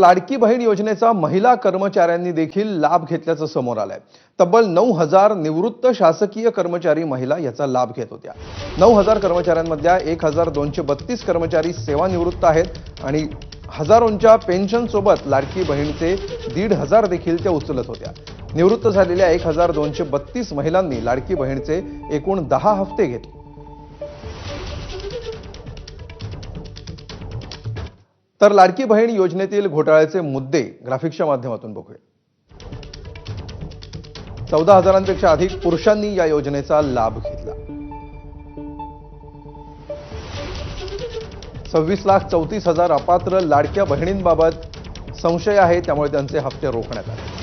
लाडकी बहीण योजनेचा महिला कर्मचाऱ्यांनी देखील लाभ घेतल्याचं समोर आलंय. तब्बल नऊ हजार निवृत्त शासकीय कर्मचारी महिला याचा लाभ घेत होत्या. नऊ हजार कर्मचाऱ्यांमधल्या एक हजार दोनशे बत्तीस कर्मचारी सेवानिवृत्त आहेत आणि हजारोंच्या पेन्शनसोबत लाडकी बहीणचे दीड हजार देखील त्या उचलत होत्या. निवृत्त झालेल्या एक हजार दोनशे बत्तीस महिलांनी लाडकी बहीणचे एकूण दहा हप्ते घेतले. तर लाडकी बहीण योजनेतील घोटाळ्याचे मुद्दे ग्राफिक्सच्या माध्यमातून बघूया. चौदा हजारांपेक्षा अधिक पुरुषांनी या योजनेचा लाभ घेतला. सव्वीस लाख चौतीस हजार अपात्र लाडक्या बहिणींबाबत संशय आहे त्यामुळे त्यांचे हप्ते रोखण्यात आले.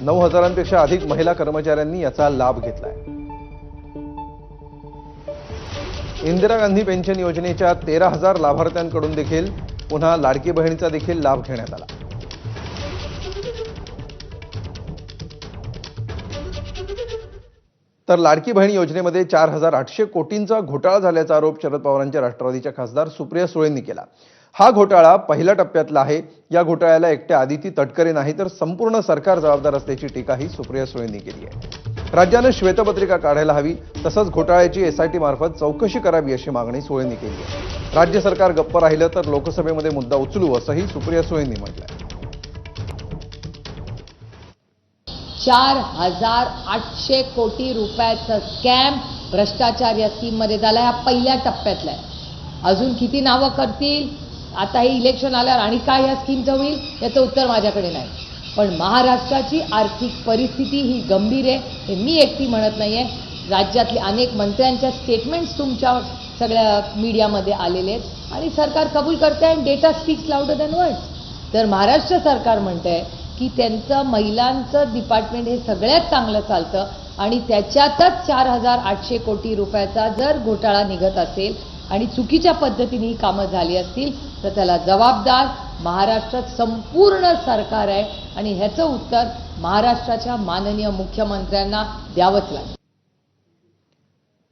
नऊ हजारांपेक्षा अधिक महिला कर्मचाऱ्यांनी याचा लाभ घेतलाय. इंदिरा गांधी पेन्शन योजनेच्या तेरा हजार लाभार्थ्यांकडून देखील पुन्हा लाडकी बहिणीचा देखील लाभ घेण्यात आला. तर लाडकी बहीण योजनेमध्ये चार हजार आठशे कोटींचा घोटाळा झाल्याचा आरोप शरद पवारांच्या राष्ट्रवादीच्या खासदार सुप्रिया सुळेंनी केला. हा घोटाळा पहिल्या टप्प्यातला आहे. या घोटाळ्याला एकट्या आदिती तटकरे नाही तर संपूर्ण सरकार जबाबदार असल्याची टीकाही सुप्रिया सुळेंनी केली आहे. राज्यानं श्वेतपत्रिका काढायला हवी तसंच घोटाळ्याची एसआयटी मार्फत चौकशी करावी अशी मागणी सुळेंनी केली आहे. राज्य सरकार गप्प राहिलं तर लोकसभेमध्ये मुद्दा उचलू असंही सुप्रिया सुळेंनी म्हटलं चार हजार आठशे कोटी रुपयाचं स्कॅम भ्रष्टाचार या स्कीममध्ये झाला ह्या पहिल्या टप्प्यातला आहे. अजून किती नावं करतील? आता हे इलेक्शन आल्यावर आणि काय या स्कीमचं होईल? याचं उत्तर माझ्याकडे नाही. पण महाराष्ट्राची आर्थिक परिस्थिती ही गंभीर आहे हे मी एकटी म्हणत नाही आहे राज्यातले अनेक मंत्र्यांच्या स्टेटमेंट्स तुमच्या सगळ्या मीडियामध्ये आलेले आहेत. आणि सरकार कबूल करते आणि data speaks louder than words तर महाराष्ट्र सरकार म्हणतं आहे की त्यांचं महिलांचं डिपार्टमेंट हे सगळ्यात चांगलं चालतं आणि त्याच्यातच चार हजार आठशे कोटी रुपयाचा जर घोटाळा निघत असेल आणि चुकीच्या पद्धतीने ही कामं झाली असतील तर त्याला जबाबदार महाराष्ट्रात संपूर्ण सरकार आहे आणि ह्याचं उत्तर महाराष्ट्राच्या माननीय मुख्यमंत्र्यांना द्यावंच लागेल.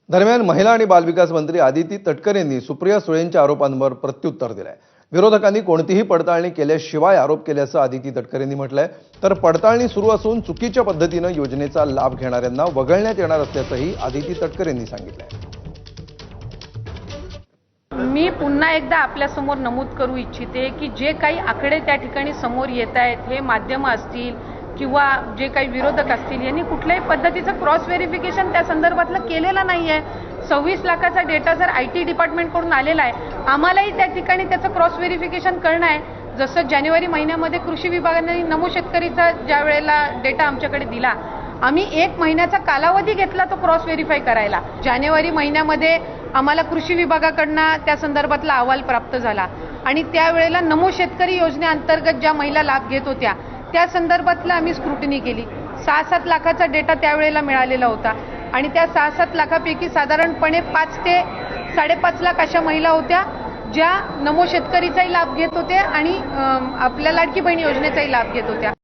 दरम्यान महिला आणि बालविकास मंत्री आदिती तटकरेंनी सुप्रिया सुळेंच्या आरोपांवर प्रत्युत्तर दिलंय. विरोधकांनी कोणतीही पडताळणी केल्याशिवाय आरोप केल्याचं आदिती तटकरेंनी म्हटलंय. तर पडताळणी सुरू असून चुकीच्या पद्धतीनं योजनेचा लाभ घेणाऱ्यांना वगळण्यात येणार असल्याचंही आदिती तटकरेंनी सांगितलंय. मी पुन्हा एकदा आपल्यासमोर नमूद करू इच्छिते की जे काही आकडे त्या ठिकाणी समोर येत आहेत हे माध्यमं असतील किंवा जे काही विरोधक असतील यांनी कुठल्याही पद्धतीचं क्रॉस व्हेरिफिकेशन त्या संदर्भातलं केलेलं नाही आहे सव्वीस लाखाचा डेटा जर आय टी डिपार्टमेंटकडून आलेला आहे आम्हालाही त्या ठिकाणी त्याचं क्रॉस व्हेरिफिकेशन करणं आहे. जसं जानेवारी महिन्यामध्ये कृषी विभागाने नमो शेतकरीचा ज्या वेळेला डेटा आमच्याकडे दिला आम्ही एक महिन्याचा कालावधी घेतला तो क्रॉस व्हेरीफाय करायला. जानेवारी महिन्यामध्ये आम्हाला कृषी विभागाकडनं त्या संदर्भातला अहवाल प्राप्त झाला. आणि त्यावेळेला नमो शेतकरी योजनेअंतर्गत ज्या महिला लाभ घेत होत्या त्या संदर्भातलं आम्ही स्क्रुटनी केली. सहा सात लाखाचा डेटा त्यावेळेला मिळालेला होता. आणि त्या सहा सात लाखापैकी साधारणपणे पाच ते साडेपाच लाख अशा महिला होत्या ज्या नमो शेतकरीचाही लाभ घेत होत्या आणि आपल्या लाडकी बहीण योजनेचाही लाभ घेत होत्या.